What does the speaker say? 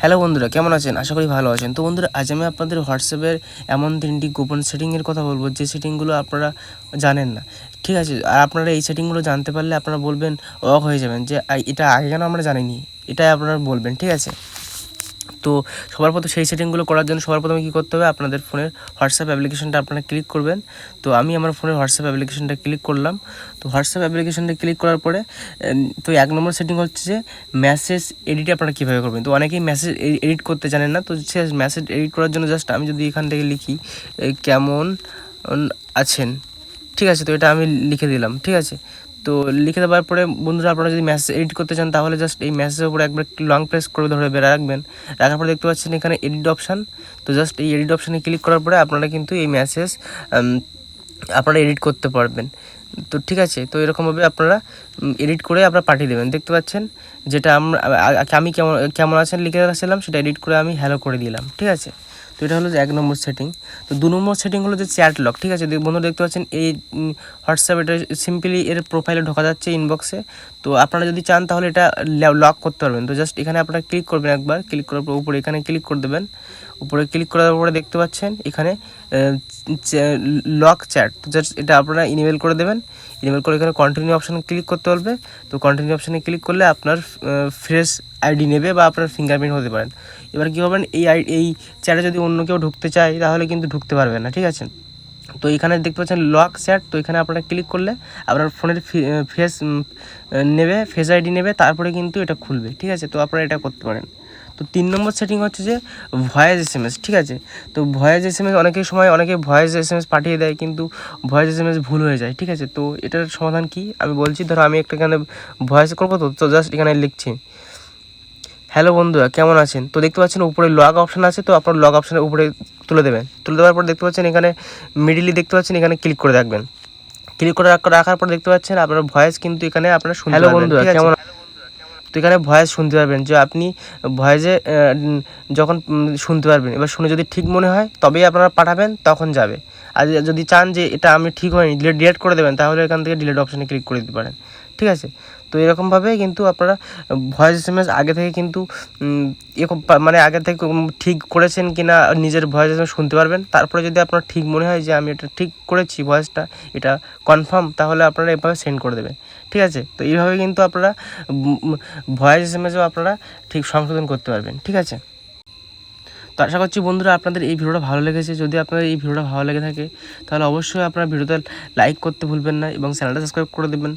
Hello বন্ধুরা, কেমন আছেন? আশা করি ভালো আছেন। তো বন্ধুরা, আজ আমি আপনাদের হোয়াটসঅ্যাপের এমন তিনটি গোপন সেটিংয়ের কথা বলব, যে সেটিংগুলো আপনারা জানেন না। ঠিক আছে? আর আপনারা এই সেটিংগুলো জানতে পারলে আপনারা বলবেন, অবাক হয়ে যাবেন যে এটা আগে কেন আমরা জানিনি? এটাই আপনারা বলবেন, ঠিক আছে? তো সবার প্রথমে সেই সেটিংগুলো করার জন্য সবার প্রথমে কী করতে হবে? আপনাদের ফোনের হোয়াটসঅ্যাপ অ্যাপ্লিকেশনটা আপনারা ক্লিক করবেন। তো আমি আমার ফোনের হোয়াটসঅ্যাপ অ্যাপ্লিকেশনটা ক্লিক করলাম। তো হোয়াটসঅ্যাপ অ্যাপ্লিকেশনটা ক্লিক করার পরে তো এক নম্বর সেটিং হচ্ছে যে মেসেজ এডিট আপনারা কীভাবে করবেন? তো অনেকেই মেসেজ এডিট করতে জানেন না। তো সে মেসেজ এডিট করার জন্য জাস্ট আমি যদি এখান থেকে লিখি কেমন আছেন? ঠিক আছে, তো এটা আমি লিখে দিলাম। ঠিক আছে? তো লিখে দেওয়ার পরে বন্ধুরা, আপনারা যদি মেসেজ এডিট করতে চান, তাহলে জাস্ট এই মেসেজের উপরে একবার লং প্রেস করে ধরে বেড়ে রাখবেন। রাখার পরে দেখতে পাচ্ছেন এখানে এডিট অপশান তো জাস্ট এই এডিট অপশানে ক্লিক করার পরে আপনারা কিন্তু এই মেসেজ আপনারা এডিট করতে পারবেন। তো ঠিক আছে, তো এরকমভাবে আপনারা এডিট করে আপনারা পাঠিয়ে দেবেন। দেখতে পাচ্ছেন যেটা আমরা আমি কেমন কেমন আছেন লিখে রাখছিলাম, সেটা এডিট করে আমি হ্যালো করে দিলাম। ঠিক আছে? তো এটা হলো যে এক নম্বর সেটিং তো দু নম্বর সেটিং হলো যে চ্যাট লক ঠিক আছে? বন্ধুরা দেখতে পাচ্ছেন, এই হোয়াটসঅ্যাপ এটা সিম্পলি এর প্রোফাইলে ঢোকা যাচ্ছে ইনবক্সে তো আপনারা যদি চান, তাহলে এটা লক করতে পারবেন। তো জাস্ট এখানে আপনারা ক্লিক করবেন একবার। ক্লিক করার পর উপরে এখানে ক্লিক করে দেবেন। উপরে ক্লিক করার পরে দেখতে পাচ্ছেন, এখানে লক চ্যাট তো জাস্ট এটা আপনারা ইমেল করে দেবেন। ইমেল করে এখানে কন্টিনিউ অপশানে ক্লিক করতে পারবে তো কন্টিনিউ অপশানে ক্লিক করলে আপনার ফ্রেশ আইডি নেবে বা আপনার ফিঙ্গারপ্রিন্ট হতে পারেন। এবার কী হবেন এই আই এই চ্যাটে যদি অন্য কেউ ঢুকতে চায়, তাহলে কিন্তু ঢুকতে পারবে না, ঠিক আছে? তো এখানে দেখতে পাচ্ছেন লক চ্যাট তো এখানে আপনারা ক্লিক করলে আপনার ফোনের ফেস নেবে ফেস আইডি নেবে, তারপরে কিন্তু এটা খুলবে, ঠিক আছে? তো আপনারা এটা করতে পারেন। তো তিন নম্বর সেটিং হচ্ছে যে ভয়েস এস এম এস ঠিক আছে? তো ভয়েস এস এম এস অনেকের সময় অনেকে ভয়েস এস এম এস পাঠিয়ে দেয়, কিন্তু ভয়েস এস এম এস ভুল হয়ে যায়, ঠিক আছে? তো এটার সমাধান কি? আমি বলছি, ধরো আমি একটা এখানে ভয়েস করব তো তো জাস্ট এখানে লিখছি। হ্যালো বন্ধুরা কেমন আছেন? তো দেখতে পাচ্ছেন উপরে লগ অপশন আছে তো আপনার লগ অপশনের উপরে তুলে দেবেন। তুলে দেওয়ার পর দেখতে পাচ্ছেন এখানে মিডিলি দেখতে পাচ্ছেন এখানে ক্লিক করে রাখবেন। ক্লিক করে রাখার পর দেখতে পাচ্ছেন আপনার ভয়েস কিন্তু এখানে আপনার শুনতে হ্যালো বন্ধুরা কেমন তো এখানে ভয়েস শুনতে পারবেন যে আপনি ভয়েসে যখন শুনতে পারবেন। এবার শুনে যদি ঠিক মনে হয় তবেই আপনারা পাঠাবেন তখন যাবে। আর যদি চান যে এটা আমি ঠিক হয়নি ডিলেট ডিলেট করে দেবেন, তাহলে এখান থেকে ডিলেট অপশানে ক্লিক করে দিতে পারেন। ঠিক আছে? তো এরকমভাবে কিন্তু আপনারা ভয়েস এস এম এস আগে থেকে কিন্তু মানে আগে থেকে ঠিক করেছেন কি না নিজের ভয়েস এস এম শুনতে পারবেন। তারপরে যদি আপনার ঠিক মনে হয় যে আমি এটা ঠিক করেছি ভয়েসটা এটা কনফার্ম তাহলে আপনারা এভাবে সেন্ড করে দেবেন। ঠিক আছে? তো এইভাবে কিন্তু আপনারা ভয়েস এস এম এসও আপনারা ঠিক সংশোধন করতে পারবেন। ঠিক আছে? তো আশা করছি বন্ধুরা আপনাদের এই ভিডিওটা ভালো লেগেছে। যদি আপনাদের এই ভিডিওটা ভালো লেগে থাকে, তাহলে অবশ্যই আপনারা ভিডিওটা লাইক করতে ভুলবেন না এবং চ্যানেলটা সাবস্ক্রাইব করে দেবেন।